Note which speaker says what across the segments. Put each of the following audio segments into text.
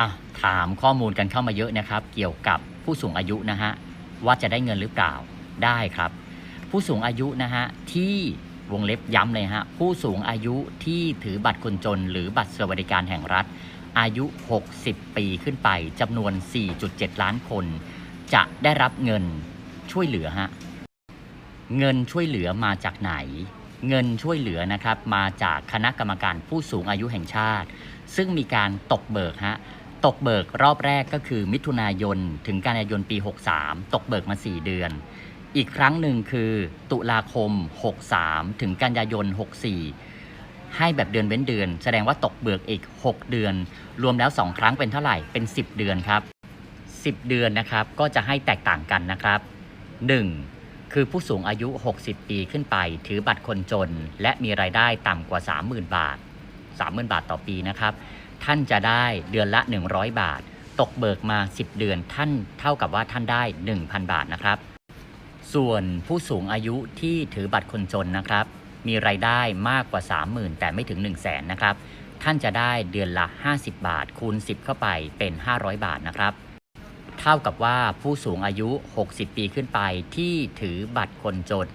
Speaker 1: อะถามข้อมูลกันเข้ามาเยอะนะครับ เกี่ยวกับผู้สูงอายุนะฮะว่าจะได้เงินหรือเปล่าได้ครับ ผู้สูงอายุนะฮะที่วงเล็บย้ำเลยฮะผู้สูงอายุที่ถือบัตรคนจน หรือบัตรสวัสดิการแห่งรัฐ อายุ 60 ปีขึ้นไปจำนวน 4.7 ล้านคน จะได้รับเงินช่วยเหลือฮะเงินช่วยเหลือมาจากไหน เงินช่วยเหลือนะครับมาจากคณะกรรมการผู้สูงอายุแห่งชาติ ซึ่งมีการตกเบิกฮะ ตกเบิกรอบแรกก็คือมิถุนายนถึงกันยายนปี 63 ตกเบิกมา 4 เดือน อีกครั้งหนึ่งคือตุลาคม 63 ถึงกันยายน 64 ให้แบบเดือนเว้นเดือน แสดงว่าตกเบิกอีก 6 เดือน รวมแล้ว 2 ครั้งเป็นเท่าไหร่เป็น 10 เดือนครับ 10 เดือนนะครับก็จะให้แตกต่างกันนะครับ 1. คือผู้สูงอายุ 60 ปีขึ้นไป ถือบัตรคนจน และมีรายได้ต่ำกว่า 30,000 บาท 30,000 บาทต่อปีนะครับ ท่านจะได้เดือนละ 100 บาท ตกเบิกมา 10 เดือนท่านเท่ากับว่าท่านได้ 1,000 บาทนะครับ ส่วนผู้สูงอายุที่ถือบัตรคนจนนะครับ มีรายได้มากกว่า 30,000 แต่ไม่ถึง 1 0 0 0 0แสนนะครับ ท่านจะได้เดือนละ 50 บาท คูณ 10 เข้าไปเป็น 500 บาทนะครับเท่ากับว่าผู้สูงอายุ 60 ปีขึ้นไปที่ถือบัตรคนจน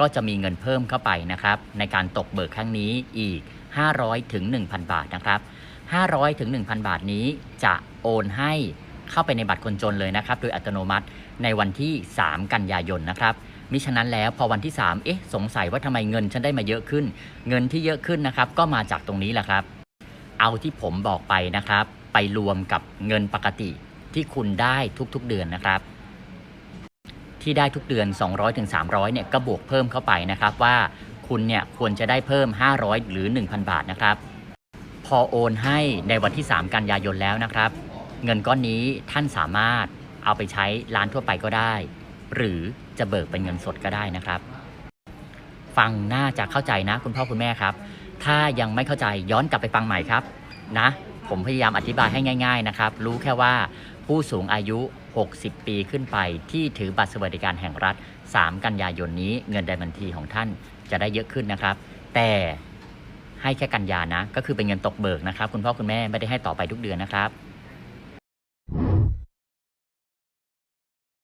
Speaker 1: ก็จะมีเงินเพิ่มเข้าไปนะครับ ในการตกเบิกครั้งนี้อีก 500ถึง1,000 บาทนะครับ 500ถึง1,000 บาทนี้จะโอนให้เข้าไปในบัตรคนจนเลยนะครับ โดยอัตโนมัติในวันที่ 3 กันยายนนะครับมิฉะนั้นแล้วพอวันที่ 3 เอ๊ะ สงสัยว่าทำไมเงินฉันได้มาเยอะขึ้น เงินที่เยอะขึ้นนะครับ ก็มาจากตรงนี้แหละครับ เอาที่ผมบอกไปนะครับ ไปรวมกับเงินปกติที่คุณได้ทุกๆเดือนนะครับ ที่ได้ทุกเดือน 200-300ถึง300เนี่ยก็บวกเพิ่มเข้าไปนะครับว่าคุณเนี่ยควรจะได้เพิ่ม 500 หรือ 1,000 บาทนะครับ พอโอนให้ในวันที่ 3 กันยายนแล้วนะครับ เงินก้อนนี้ท่านสามารถเอาไปใช้ร้านทั่วไปก็ได้ หรือจะเบิกเป็นเงินสดก็ได้นะครับ ฟังน่าจะเข้าใจนะคุณพ่อคุณแม่ครับ ถ้ายังไม่เข้าใจย้อนกลับไปฟังใหม่ครับนะ ผมพยายามอธิบายให้ง่าย ๆนะครับ รู้แค่ว่าผู้สูงอายุ 60 ปีขึ้นไปที่ถือบัตรสวัสดิการแห่งรัฐ 3 กันยายนนี้เงินในบัญชีของท่านจะได้เยอะขึ้นนะครับ แต่ ให้แค่กันยานะ ก็คือเป็นเงินตกเบิกนะครับ คุณพ่อคุณแม่ไม่ได้ให้ต่อไปทุกเดือนนะครับ